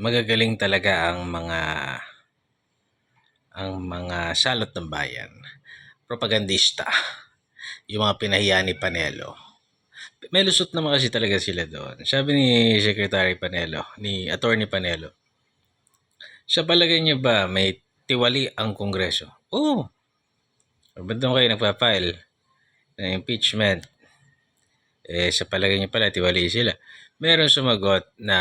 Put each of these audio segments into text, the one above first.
magagaling talaga ang mga ang mga salot ng bayan. Propagandista. Yung mga pinahiya ni Panelo. May lusot naman kasi talaga sila doon. Sabi ni Secretary Panelo, ni Attorney Panelo, sa palagay niya ba may tiwali ang Kongreso? Oo. Oh. Ba't doon kayo nagpa-file ng impeachment? Eh, sa palagay niya pala, tiwali sila. Meron sumagot na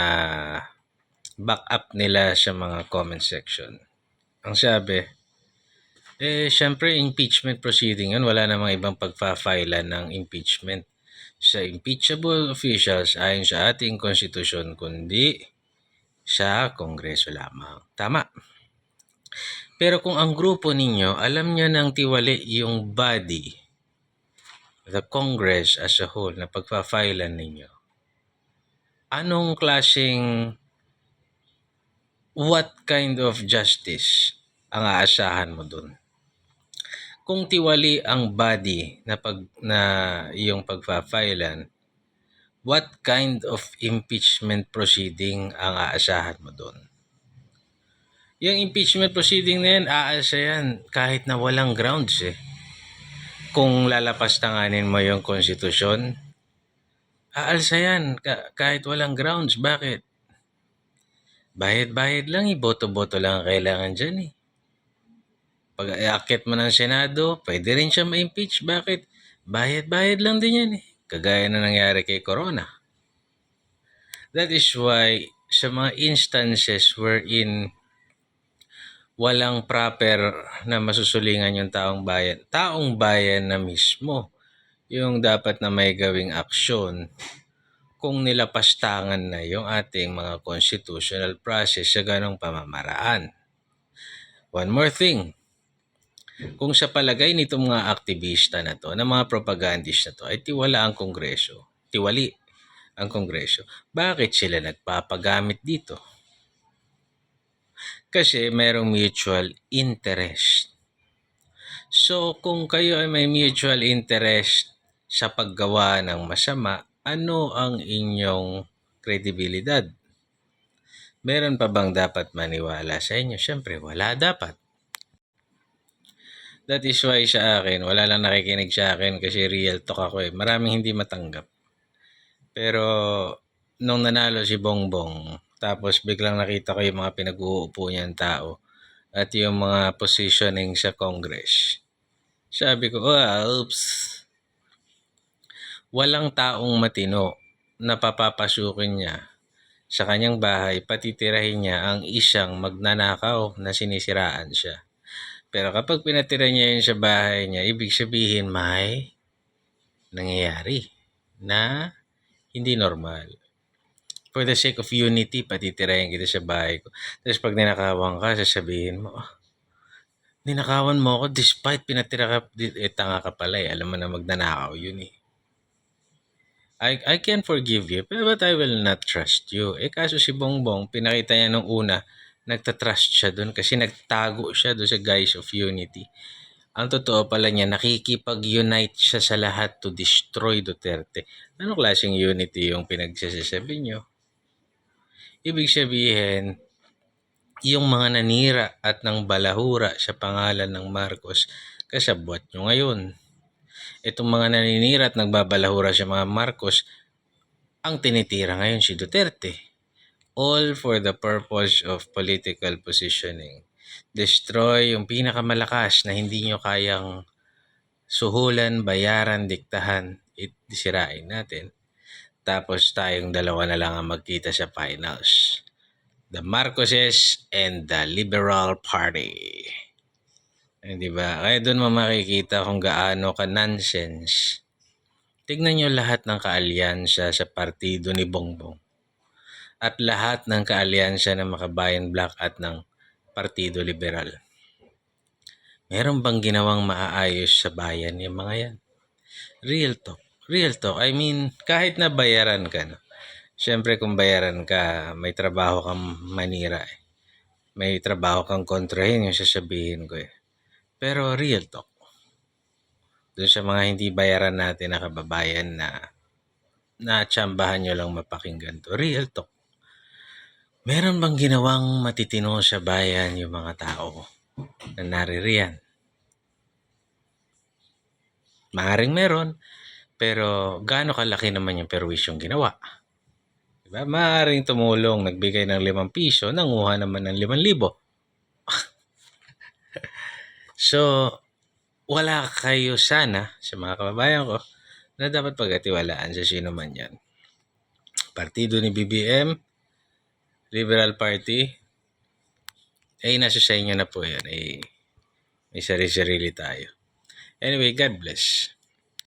back up nila sa mga comment section. Ang sabi, eh, syempre, impeachment proceeding yun. Wala namang ibang pagfa-file ng impeachment sa impeachable officials ayon sa ating konstitusyon, kundi sa Kongreso lamang. Tama. Pero kung ang grupo ninyo, alam niya ng tiwali yung body, the Congress as a whole, na pagpa-filean ninyo, anong klaseng what kind of justice ang aasahan mo dun? Kung tiwali ang body na pag na iyong pagfa-filean, what kind of impeachment proceeding ang aasahan mo dun? Yung impeachment proceeding na yan, aasa yan kahit na walang grounds eh. Kung lalapastanganin mo yung konstitusyon, aalsa yan ka- kahit walang grounds. Bakit? Bayad-bayad lang eh. Boto-boto lang ang kailangan dyan eh. Pag iakit mo ng Senado, pwede rin siya ma-impeach. Bakit? Bayad-bayad lang din yan eh. Kagaya na nangyari kay Corona. That is why sa mga instances wherein walang proper na masusulingan yung taong bayan, taong bayan na mismo yung dapat na may gawing aksyon kung nilapastangan na yung ating mga constitutional process sa ganong pamamaraan. One more thing, kung sa palagay nitong mga aktivista na to, na mga propagandist na to, ay tiwala ang Kongreso, tiwali ang Kongreso, bakit sila nagpapagamit dito? Kasi merong mutual interest. So, kung kayo ay may mutual interest sa paggawa ng masama, ano ang inyong kredibilidad? Meron pa bang dapat maniwala sa inyo? Siyempre, wala dapat. That is why sa akin, wala lang nakikinig sa akin kasi real talk ako eh. Maraming hindi matanggap. Pero nung nanalo si Bongbong, tapos biglang nakita ko yung mga pinag-uupo niyang tao at yung mga positioning sa Congress. Sabi ko, oh, oops. Walang taong matino na papapasukin niya sa kanyang bahay, patitirahin niya ang isang magnanakaw na sinisiraan siya. Pero kapag pinatira niya yun sa bahay niya, ibig sabihin may nangyayari na hindi normal. For the sake of unity, patitirahin kita sa bahay ko. Tapos pag ninakawan ka, sasabihin mo, oh, ninakawan mo ako despite pinatira ka, eh tanga ka pala eh. Alam mo na magnanakaw yun eh. I, I can forgive you, but I will not trust you. Eh kaso si Bongbong, pinakita niya nung una, nagtatrust siya doon kasi nagtago siya doon sa guise of unity. Ang totoo pala niya, nakikipag-unite siya sa lahat to destroy Duterte. Anong klaseng unity yung pinagsasasabi niyo? Ibig sabihin, yung mga nanira at ng balahura sa pangalan ng Marcos, kasabwat nyo ngayon. Itong mga naninira at nagbabalahura sa mga Marcos, ang tinitira ngayon si Duterte all for the purpose of political positioning. Destroy yung pinakamalakas na hindi nyo kayang suhulan, bayaran, diktahan, sirain natin. Tapos tayong dalawa na lang ang magkita sa finals. The Marcoses and the Liberal Party. Eh, di ba? Kaya doon mo makikita kung gaano ka nonsense. Tignan nyo lahat ng kaalyansa sa partido ni Bongbong at lahat ng kaalyansa ng Makabayan Black at ng Partido Liberal. Meron bang ginawang maaayos sa bayan yung mga yan? Real talk. Real talk. I mean, kahit na bayaran ka, no? Siyempre kung bayaran ka, may trabaho kang manira eh. May trabaho kang kontrahin yung sasabihin ko eh. Pero real talk. Doon sa mga hindi bayaran natin na kababayan na na tsambahan nyo lang mapakinggan to. Real talk Meron bang ginawang matitino sa bayan yung mga tao na naririyan? Maaring meron, pero gaano kalaki naman yung perwisyong ginawa? Diba? Maaring tumulong, nagbigay ng limang piso, nanguha naman ng limang libo. So, wala kayo sana sa mga kababayan ko na dapat pagkatiwalaan sa sino man yan. Partido ni BBM, Liberal Party, eh nasa sa inyo na po yan. Eh, may sarili-sarili tayo. Anyway, God bless.